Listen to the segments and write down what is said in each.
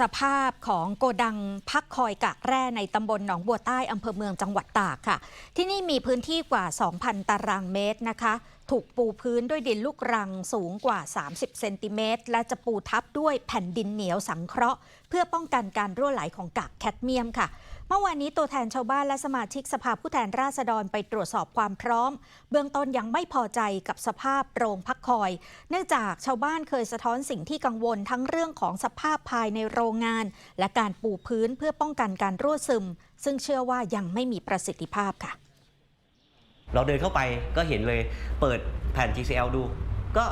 สภาพของโกดังพักคอยกักแร่ในตำบลหนองบัวใต้อำเภอเมืองจังหวัดตากค่ะ ที่นี่มีพื้นที่กว่า 2,000 ตารางเมตรนะคะ ถูกปูพื้นด้วยดินลูกรังสูงกว่า 30 เซนติเมตร และจะปูทับด้วยแผ่นดินเหนียวสังเคราะห์ เพื่อป้องกันการรั่วไหลของกากแคดเมียมค่ะ เมื่อวานนี้ตัวแทนชาวบ้านและสมาชิกสภาผู้แทนราษฎรไปตรวจสอบความพร้อม เบื้องต้นยังไม่พอใจกับสภาพโรงพักคอย เนื่องจากชาวบ้านเคยสะท้อนสิ่งที่กังวลทั้งเรื่องของสภาพภายในโรงงาน และการปูพื้นเพื่อป้องกันการรั่วซึม ซึ่งเชื่อว่ายังไม่มีประสิทธิภาพค่ะ เราเดินเข้าไปก็เห็นเลยเปิดแผ่น GCL ดู ก็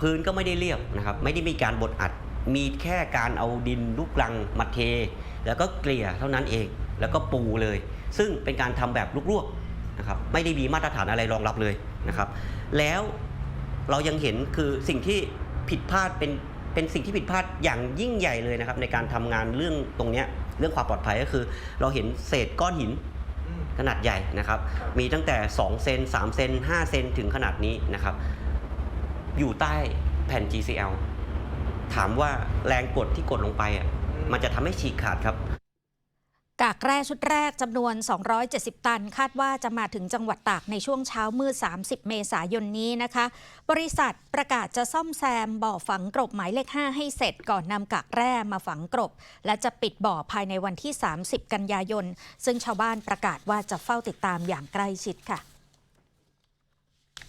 พื้นก็ไม่ได้เรียบนะครับไม่ได้มีการบดอัด มีแค่การเอาดินลูกรังมาเท แล้วก็เกลี่ยเท่านั้นเองแล้วก็ปูเลย ซึ่งเป็นการทำแบบลวกๆนะครับไม่ได้มีมาตรฐานอะไรรองรับเลยนะครับแล้วเรายังเห็นคือสิ่งที่ผิดพลาดเป็นเป็นสิ่งที่ผิดพลาดอย่างยิ่งใหญ่เลยนะครับในการทำงานเรื่องตรงนี้เรื่องความปลอดภัยก็คือ เราเห็นเศษก้อนหิน ขนาดใหญ่นะครับ มีตั้งแต่ 2 เซน3 เซน5 เซนถึงขนาดนี้นะครับ อยู่ใต้แผ่น GCL ถามว่าแรงกดที่กดลงไปอะมันจะทำให้ฉีกขาดครับ กากแร่ชุดแรกจำนวน 270 ตัน คาดว่าจะมาถึงจังหวัดตากในช่วงเช้ามืด 30 เมษายนนี้นะคะ บริษัทประกาศจะซ่อมแซมบ่อฝังกรบหมายเลข 5 ให้เสร็จก่อนนำกากแร่มาฝังกรบ และจะปิดบ่อภายในวันที่ 30 กันยายน ซึ่งชาวบ้านประกาศว่าจะเฝ้าติดตามอย่างใกล้ชิดค่ะ